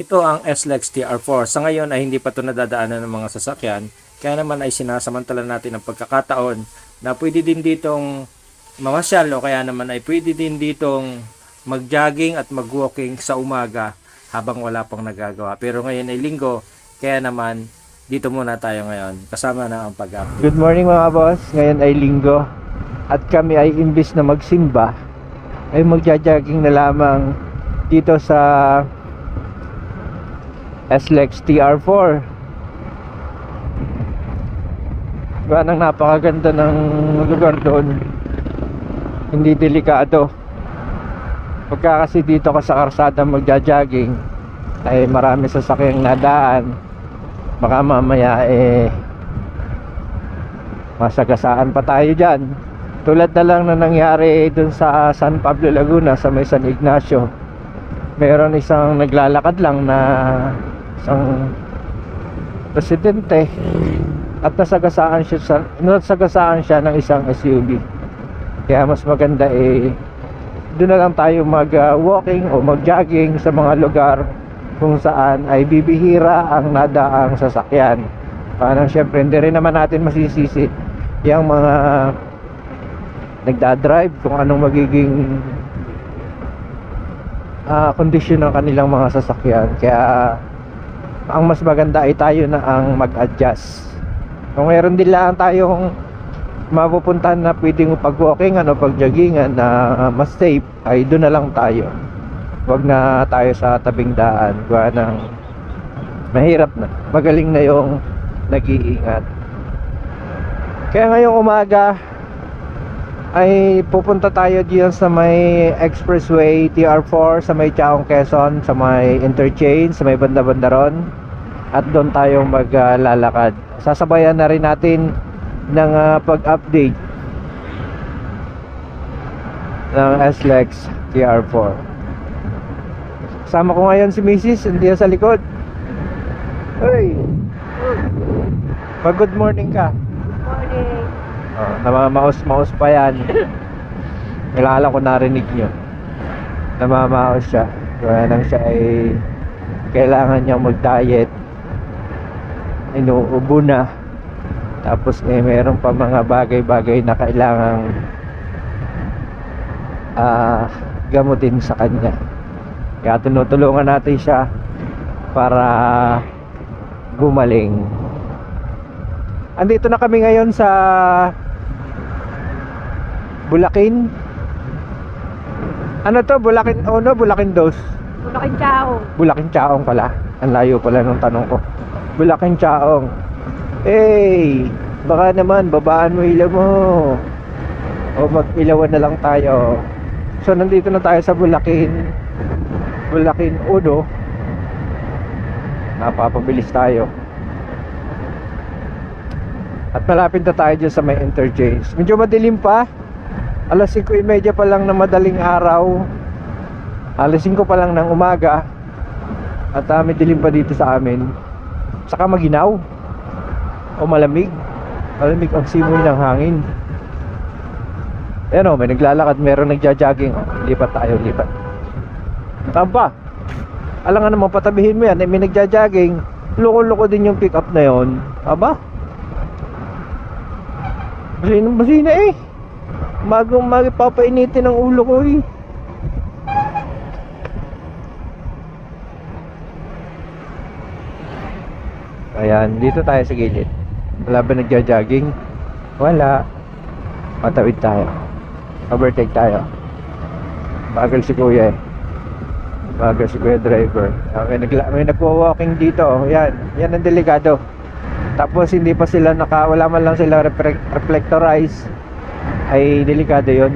Ito ang SLEX TR4. Sa ngayon ay hindi pa ito nadadaanan ng mga sasakyan. Kaya naman ay sinasamantala natin ang pagkakataon na pwede din ditong mamasyal o kaya naman ay pwede din ditong mag-jogging at mag-walking sa umaga habang wala pang nagagawa. Pero ngayon ay linggo, kaya naman dito muna tayo ngayon. Kasama na ang pag Good morning mga boss. Ngayon ay linggo at kami ay imbis na magsimba ay magja-jogging na lamang dito sa SLEX TR4. Gawa nang napakaganda ng lugar doon. Hindi delikado. Pagka kasi dito ka sa karsada magja-jogging ay marami sasakyang nadaan. Baka mamaya eh masagasaan pa tayo dyan tulad na lang na nangyari dun sa San Pablo Laguna sa may San Ignacio meron isang naglalakad lang na isang presidente at nasagasaan siya sa, nasagasaan siya ng isang SUV kaya mas maganda eh doon lang tayo mag uh, walking o mag jogging sa mga lugar kung saan ay bibihira ang nadaang sasakyan. Parang syempre hindi rin naman natin masisisi yung mga nagdadrive kung anong magiging ah, kondisyon ng kanilang mga sasakyan. Kaya ang mas maganda ay tayo na ang mag-adjust. Kung meron din lang tayong mapupuntahan na pwedeng pag-walking ano, pag-joggingan na mas safe ay doon na lang tayo. Wag na tayo sa tabing daan. Gawa ng mahirap na. Magaling na yung nag-iingat. Kaya ngayong umaga ay pupunta tayo diyan sa may expressway TR4 sa may Chaong Quezon sa may interchange sa may banda-banda ron at doon tayo maglalakad sasabayan na rin natin ng ah, pag-update ng SLEX TR4 kasama ko ngayon si Mrs. hindi sa likod Hey! Pag good morning ka Morning. Oh, namamaos-maos pa yan. Kailangan ko narinig nyo. Namamaos siya. Kaya nang siya ay kailangan niya mag-diet. Inuubo na. Tapos eh, meron pa mga bagay-bagay na kailangan ah gamutin sa kanya. Kaya tinutulungan natin siya para gumaling. Andito na kami ngayon sa Bulakin. Ano to? Bulakin Uno, Bulakin Dos. Bulacan Chao. Bulakin Chaong pala. Ang layo pala nung tanong ko. Bulakin Chaong. Hey! Baka naman, babaan mo ilaw mo. O mag-ilawan na lang tayo. So, nandito na tayo sa Bulakin. Bulakin Uno. Napapabilis tayo. At malapit na tayo dyan sa may interchange. Medyo madilim pa. Alas 5.30 pa lang na madaling araw. Alas 5 pa lang ng umaga. At uh, may dilim pa dito sa amin. Saka maginaw. O malamig. Malamig ang simoy ng hangin. Ayan o, may naglalakad. Meron nagja-jogging. Lipat tayo, lipat. Tamba. Alam nga naman, patabihin mo yan. Eh, may nagja-jogging. Loko-loko din yung pick up na yon. Aba? Masina, masina eh. Magong magipapainitin ang ulo ko eh. Ayan, dito tayo sa gilid. Wala ba nagja-jogging? Wala. Matawid tayo. Overtake tayo. Bagal si kuya eh. Bagal si kuya driver. May, nagla- may nagwa-walking dito. Yan. Yan ang delikado. Tapos hindi pa sila naka wala man lang sila reflectorize ay delikado 'yon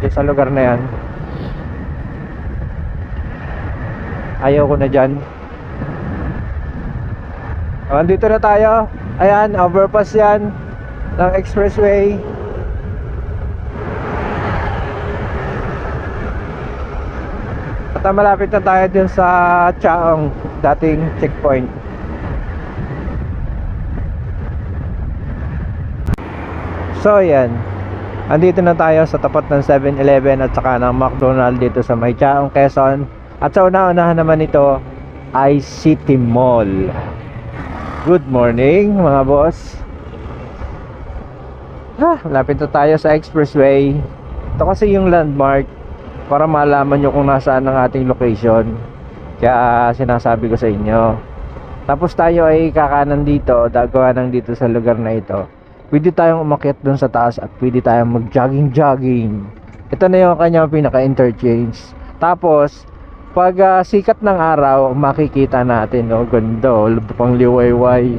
Diyan sa lugar na 'yan. Ayaw ko na diyan. Oh, andito na tayo. Ayan, overpass 'yan ng expressway. At malapit na tayo dun sa Chaong dating checkpoint. So yan Andito na tayo sa tapat ng 7-Eleven at saka ng McDonald dito sa Maychaong, Quezon At sa una-unahan naman ito iCity Mall. Good morning mga boss. Ah, lapit na tayo sa expressway. Ito kasi yung landmark para malaman nyo kung nasaan ang ating location. Kaya sinasabi ko sa inyo. Tapos tayo ay kakanan dito, dagawa ng dito sa lugar na ito. Pwede tayong umakyat dun sa taas at pwede tayong mag-jogging-jogging. Ito na yung kanyang pinaka-interchange. Tapos, pag ah, sikat ng araw, makikita natin, oh, ganda, oh, pang liwayway.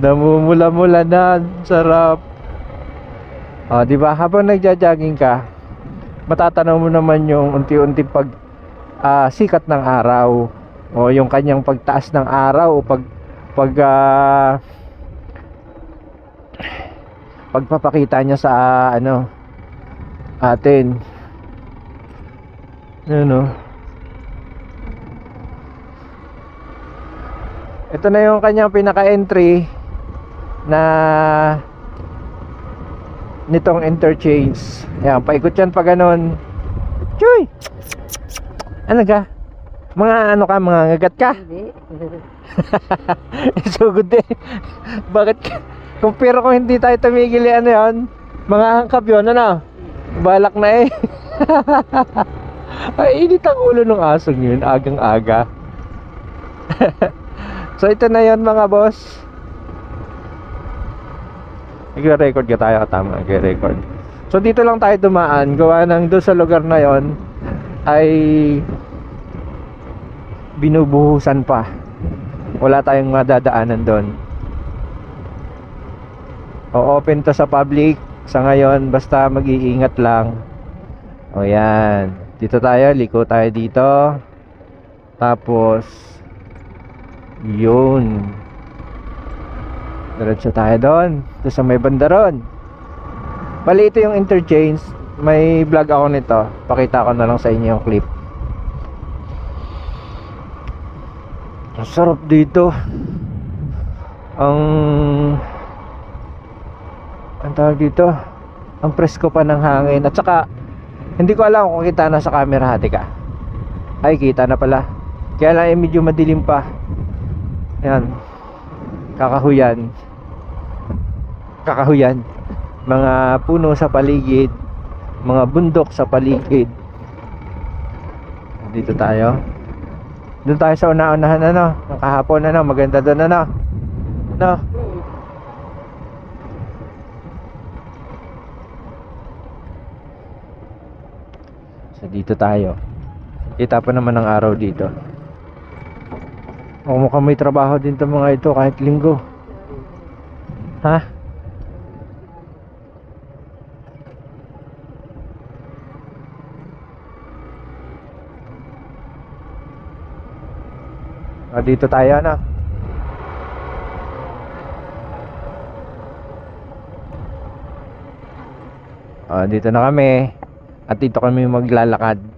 Namumula-mula na, sarap. Oh, di ba? Habang nagja-jogging ka, matatanaw mo naman yung unti-unti pag ah, sikat ng araw o yung kanyang pagtaas ng araw o pag pag ah, pagpapakita niya sa ano atin ano ito na yung kanyang pinaka-entry na nitong interchange. Ayan, paikot yan pa ganon. Chuy! Ano ka? Mga ano ka, mga ngagat ka? Hindi. Sugod eh. Bakit ka? Kung pero kung hindi tayo tumigil eh, ano yan? Mga hangkap yun, ano? Balak na eh. Ay, init ang ulo ng asong yun, agang-aga. so, ito na yon mga boss. Nagre-record ka tayo, tama, nagre-record. So, dito lang tayo dumaan. Gawa ng doon sa lugar na yon ay binubuhusan pa. Wala tayong madadaanan doon. O open to sa public sa ngayon basta mag-iingat lang. O yan. Dito tayo, liko tayo dito. Tapos yun. Diretso tayo doon. Ito sa may banda. Bali ito yung interchange. May vlog ako nito. Pakita ko na lang sa inyo yung clip. Ang sarap dito. Ang ang tawag dito ang presko pa ng hangin at saka hindi ko alam kung kita na sa camera hati ka ay kita na pala kaya lang eh, medyo madilim pa yan kakahuyan. Kakahuyan. Mga puno sa paligid. Mga bundok sa paligid. Dito tayo. Doon tayo sa una-unahan ano? Ng kahapon ano? Maganda doon ano? No? So dito tayo. Kita pa naman ng araw dito. O mukhang may trabaho din to mga ito kahit linggo. Ha? Ah, dito tayo na. Ah, dito na kami. At dito kami maglalakad.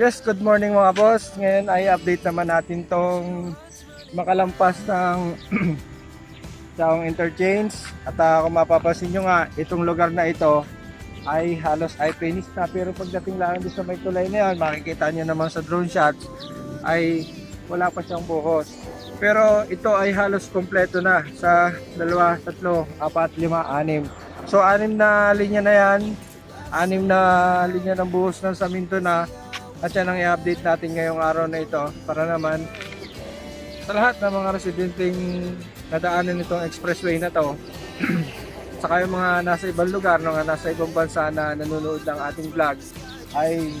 Yes, good morning mga boss. Ngayon ay update naman natin tong makalampas ng Saong Interchange. At ah, kung mapapansin nyo nga, itong lugar na ito ay halos ay finish na. Pero pagdating lang sa may tulay na yun, makikita nyo naman sa drone shots, ay wala pa siyang buhos. Pero ito ay halos kompleto na sa dalawa, tatlo, apat, lima, anim. So anim na linya na yan, anim na linya ng buhos ng saminto na at yan ang i-update natin ngayong araw na ito para naman sa lahat ng mga residenteng nadaanan nitong expressway na to saka yung mga nasa ibang lugar, mga nasa ibang bansa na nanonood ng ating vlog ay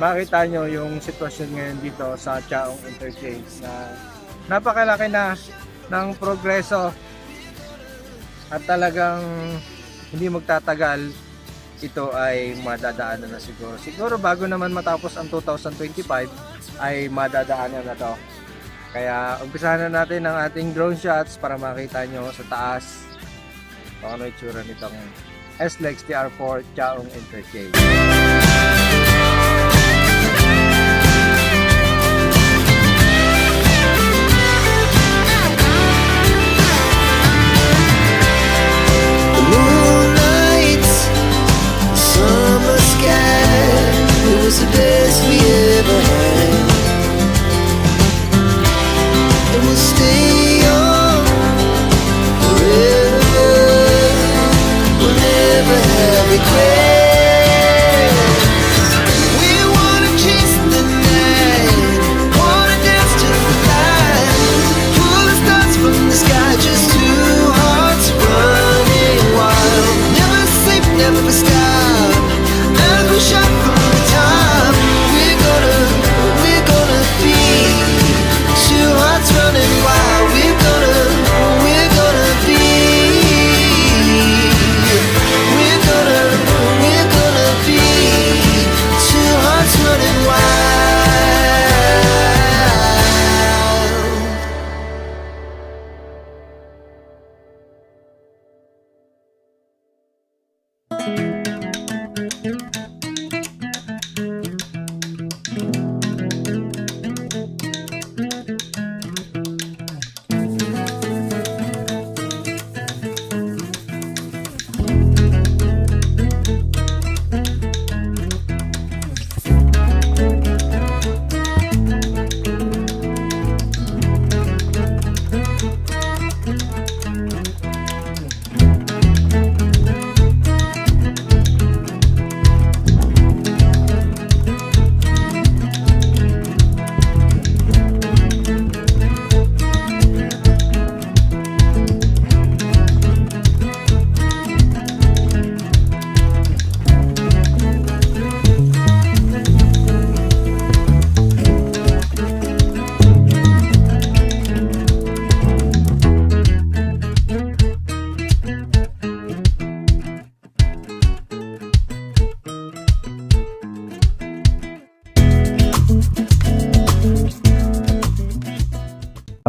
makita nyo yung sitwasyon ngayon dito sa Chaong Interchange na napakalaki na ng progreso at talagang hindi magtatagal ito ay madadaanan na siguro. Siguro bago naman matapos ang 2025 ay madadaanan na to. Kaya umpisahan na natin ang ating drone shots para makita nyo sa taas kung ano itsura nitong SLEX TR4 Chaong Interchange. Was the best we ever had. And we'll stay on forever. We'll never have regrets.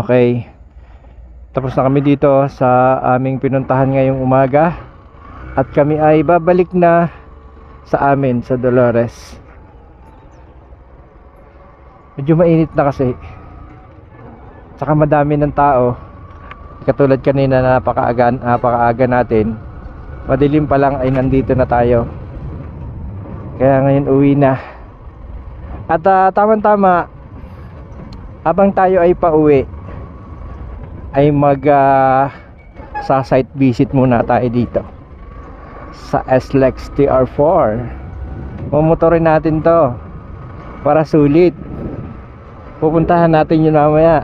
Okay. Tapos na kami dito sa aming pinuntahan ngayong umaga. At kami ay babalik na sa amin sa Dolores. Medyo mainit na kasi. Tsaka madami ng tao. Katulad kanina na napakaaga, napakaaga natin. Madilim pa lang ay nandito na tayo. Kaya ngayon uwi na. At ah, tama-tama habang tayo ay pauwi ay mag ah, sa site visit muna tayo dito. Sa SLEX TR4 mamotorin natin to para sulit. Pupuntahan natin yun mamaya.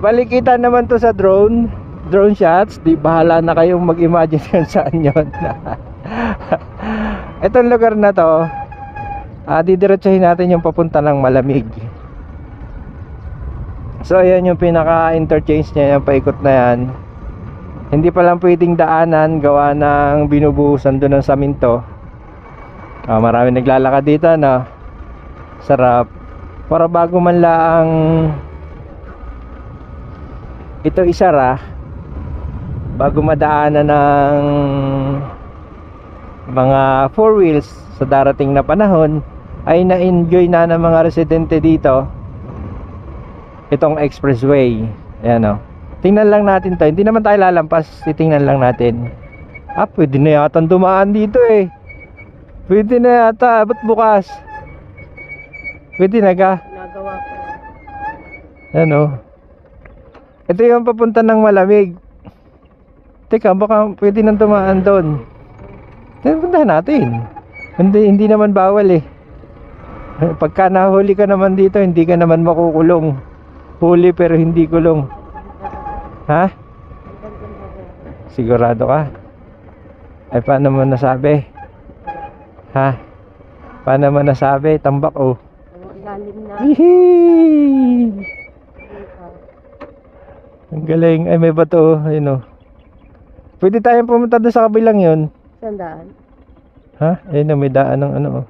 Balikitan naman to sa drone. Drone shots. Di bahala na kayong mag-imagine kung saan yun. Itong lugar na to ah, didiretsahin natin yung papunta ng malamig So ayan yung pinaka interchange niya yung paikot na yan. Hindi pa lang pwedeng daanan gawa ng binubuhusan doon ng saminto. Ah, Marami naglalakad dito no? Sarap. Para bago man lang Ito isara Bago madaanan ng mga four wheels sa darating na panahon ay na-enjoy na ng mga residente dito itong expressway. Ayan o tingnan lang natin to. Hindi naman tayo lalampas. Titingnan lang natin. Ah pwede na yata dumaan dito eh. Pwede na yata. Ba't bukas? Pwede na ka? Nagawa ko. ayan o ito yung papunta ng malamig. Teka baka pwede nang dumaan doon. Puntahan natin. Hindi, hindi naman bawal eh. Pagka nahuli ka naman dito hindi ka naman makukulong huli pero hindi kulong ha Sigurado ka? Ay, paano mo nasabi? Ha? Paano mo nasabi? Tambak, oh. Ang ilalim na. Ang galing. Ay, may bato, oh. Ayun, oh. Pwede tayong pumunta doon sa kabilang yun. Sandaan. Ha? Ayun, oh, may daan ng ano, oh.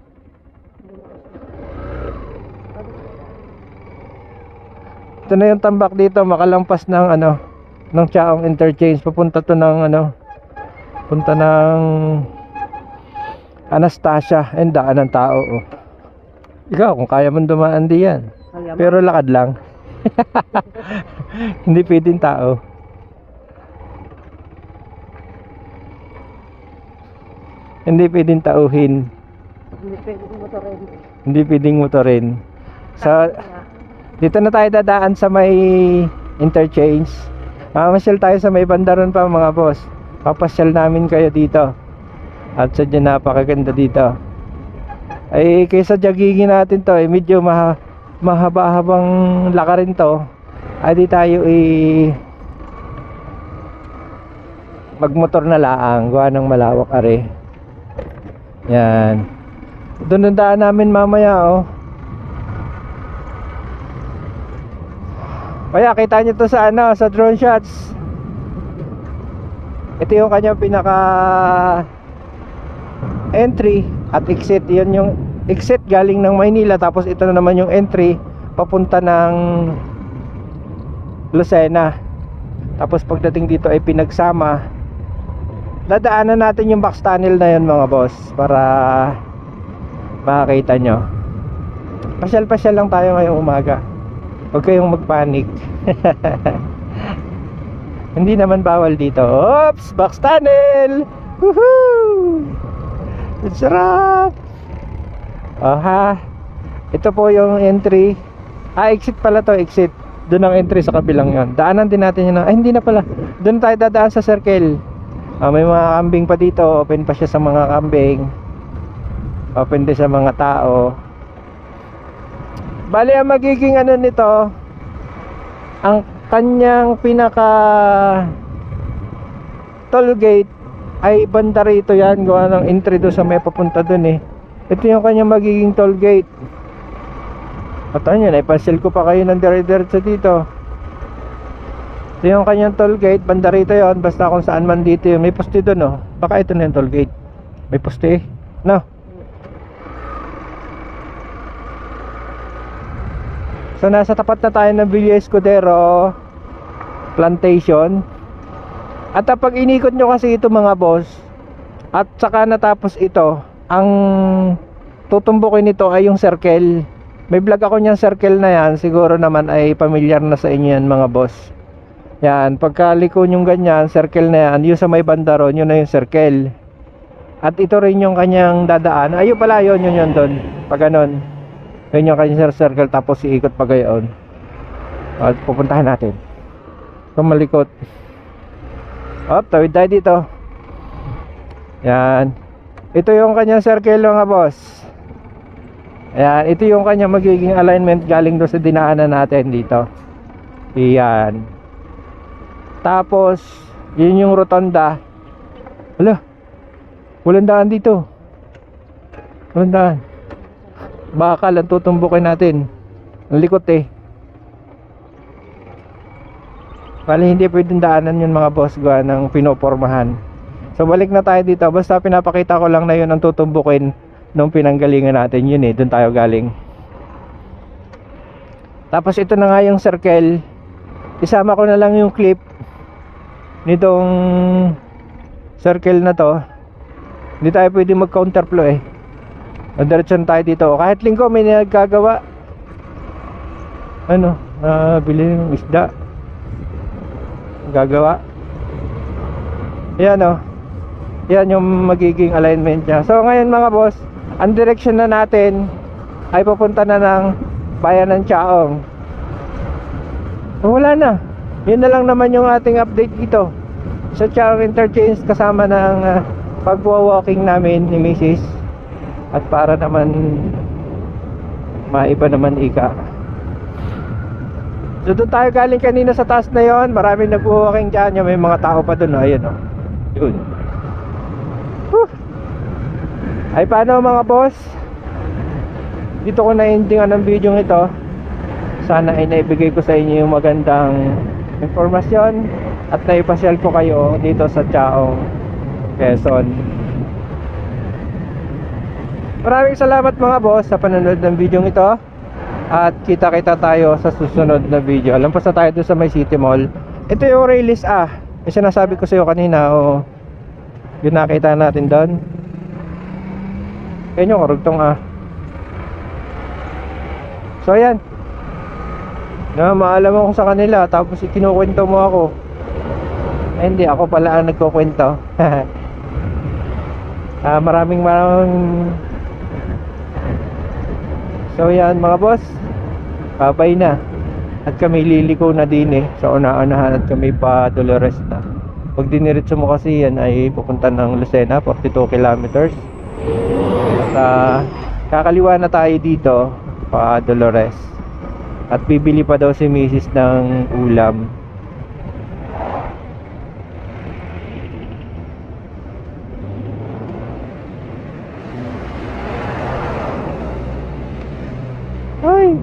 Ito na yung tambak dito, makalampas ng ano, ng Chaong Interchange. Papunta to ng ano, punta ng Anastasia. Ayun, daan ng tao, oh. Ikaw, kung kaya mong dumaan di yan. Kaya Pero lakad lang. Hindi pwedeng tao. Hindi pwedeng tauhin. hindi pwedeng motorin. Hindi pwedeng motorin. So, dito na tayo dadaan sa may interchange. Mamasyal tayo sa may bandaron pa mga boss. Papasyal namin kayo dito. At sadya napakaganda dito. Ay kaysa jagigin natin to, eh, medyo maha, mahaba-habang lakarin to. Ay di tayo eh magmotor na laang, gawa ng malawak are. Yan. Doon ang daan namin mamaya oh. Kaya kita nyo to sa ano, sa drone shots. Ito yung kanyang pinaka entry at exit. Yan yung exit galing ng Maynila tapos ito na naman yung entry papunta ng Lucena. Tapos pagdating dito ay pinagsama. Dadaanan natin yung box tunnel na yun mga boss para makakita nyo. Pasyal-pasyal lang tayo ngayong umaga. Huwag kayong magpanik. Hindi naman bawal dito. Oops! Box tunnel! Woohoo! Ang sarap! Aha. Ito po yung entry. Ah, exit pala to, exit. Doon ang entry sa kabilang yon. Daanan din natin yun. Ay, hindi na pala. Doon tayo dadaan sa circle. Ah, may mga kambing pa dito. Open pa siya sa mga kambing. Open din sa mga tao. Bali, ang magiging ano nito, ang kanyang pinaka toll gate ay banda rito yan gawa ng entry doon sa may papunta doon eh. Ito yung kanyang magiging toll gate. At ano yun, ipasil ko pa kayo ng dire-diretso dito. Ito yung kanyang toll gate banda rito yon basta kung saan man dito yun. May poste doon oh. Baka ito na yung toll gate. May poste eh no So nasa tapat na tayo ng Villa Escudero Plantation. At kapag inikot nyo kasi ito mga boss, at saka natapos ito, ang tutumbukin nito ay yung circle. May vlog ako niyang circle na yan, siguro naman ay familiar na sa inyo yan mga boss. Yan, pagkaliko yung ganyan, circle na yan, yung sa may bandaron, yun na yung circle. At ito rin yung kanyang dadaan. Ayun pala, yun, yun, yun, doon. Pag ganon. Yun yung kanyang circle tapos iikot pa gayon. At pupuntahan natin. Tumalikot. Op, tawid tayo dito. Yan. Ito yung kanyang circle mga boss. Ayan, ito yung kanyang magiging alignment galing doon sa dinaanan natin dito. Iyan. Tapos, yun yung rotonda. Hala, walang daan dito. Walang daan. Bakal ang tutumbukin natin. Ang likot eh. Bali hindi pwedeng daanan yun mga boss gawa ng pinopormahan. So balik na tayo dito. Basta pinapakita ko lang na yun ang tutumbukin nung pinanggalingan natin yun eh. Doon tayo galing. Tapos ito na nga yung circle. Isama ko na lang yung clip nitong circle na to. Hindi tayo pwede mag counterflow eh. Diretso na tayo dito. Kahit linggo may nagkagawa. Ano? Ah, bili ng isda. Gagawa. Yan oh. Yan yung magiging alignment niya. So ngayon mga boss, ang direction na natin ay papunta na ng bayan ng Chaong. Wala na. Yun na lang naman yung ating update dito. Sa Chaong Interchange kasama ng uh, pagwa-walking namin ni Mrs. At para naman maiba naman ika. So doon tayo galing kanina sa taas na yon, maraming nag-walking dyan, yung may mga tao pa doon, oh, ayun oh. Yun. Ay paano mga boss? Dito ko na-endingan ang video ito. Sana ay naibigay ko sa inyo yung magandang informasyon at naipasyal ko kayo dito sa Chaong Quezon. Maraming salamat mga boss sa panonood ng video ito. At kita-kita tayo sa susunod na video. Alam pa sa tayo doon sa may City Mall. Ito yung release ah. Yung sinasabi ko sa iyo kanina. Oh, yun nakita natin doon. Yan yung karugtong ah. So ayan. Na maalam ako sa kanila tapos ikinukwento mo ako. Eh, hindi ako pala ang nagkukwento. ah, maraming maraming So yan mga boss. Babay na. At kami liliko na din eh. Sa una-unahan at kami pa Dolores na. Pag diniritso mo kasi yan ay pupunta ng Lucena, 42 kilometers. At ah, kakaliwa na tayo dito pa Dolores. At bibili pa daw si Mrs. ng ulam. Ay!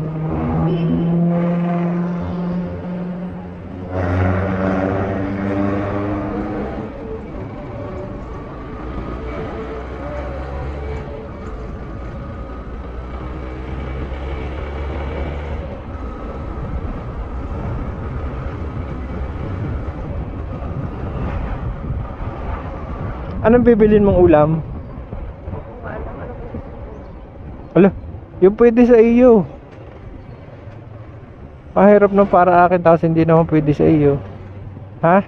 Anong bibilin mong ulam? Ala, yung pwede sa iyo. Pahirap na para akin tapos hindi naman pwede sa iyo. Ha?